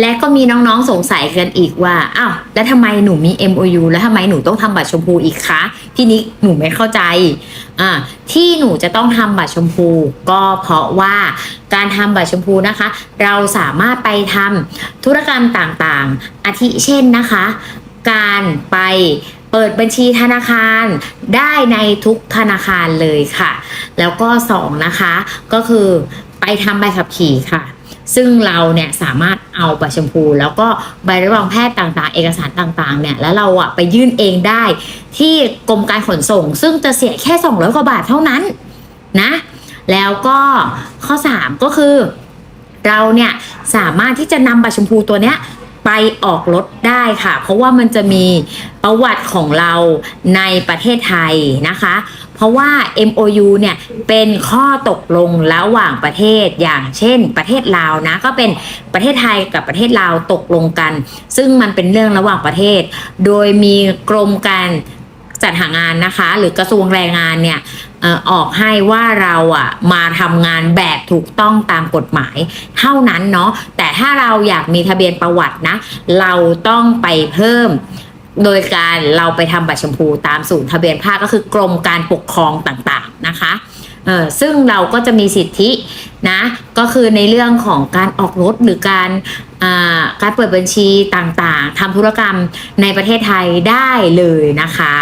และก็มีน้องๆสงสัยกันอีกว่าอ้าวแล้วทำไมหนูมี MOU แล้วทำไมหนูต้องทำบัตรชมพูอีกคะพี่นิกหนูไม่เข้าใจอ่าที่หนูจะต้องทำบัตรชมพูก็เพราะว่าการทำบัตรชมพูนะคะ เราสามารถไปทำธุรกรรมต่างๆ อาทิเช่นนะคะ การไปเปิดบัญชีธนาคารได้ในทุกธนาคารเลยค่ะ แล้วก็สองนะคะก็คือ ไปทำใบขับขี่ค่ะ ซึ่งเราเนี่ยสามารถเอาใบชมพู แล้วก็ใบรับรองแพทย์ต่างๆ เอกสารต่างๆเนี่ยแล้วเราอะไปยื่นเองได้ที่กรมการขนส่ง ซึ่งจะเสียแค่ 200กว่าบาทเท่านั้นนะแล้วก็ข้อ 3 ก็คือ เราเนี่ยสามารถที่จะนำบัตรชมพูตัวเนี้ยไปออกรถได้ค่ะ เพราะว่ามันจะมีประวัติของเราในประเทศไทยนะคะ เพราะว่า MOU เนี่ยเป็นข้อตกลงระหว่างประเทศอย่างเช่น ประเทศลาวนะก็เป็นประเทศไทยกับประเทศลาวตกลงกัน ซึ่งมันเป็นเรื่องระหว่างประเทศ โดยมีกรมการจัดหางานนะคะ หรือกระทรวงแรงงานเนี่ยออออกให้ว่าเราอะมาทำงานแบบถูกต้องตามกฎหมาย เท่านั้นเนาะแต่ถ้าเราอยากมีทะเบียนประวัตินะ เราต้องไปเพิ่ม โดยการเราไปทำบัตรชมพูตามศูนย์ทะเบียนภาคก็คือกรมการปกครองต่างๆนะคะเออซึ่งเราก็จะมีสิทธินะก็คือในเรื่องของการออกรถหรือการการเปิดบัญชีต่างๆทำธุรกรรมในประเทศไทยได้เลยนะคะ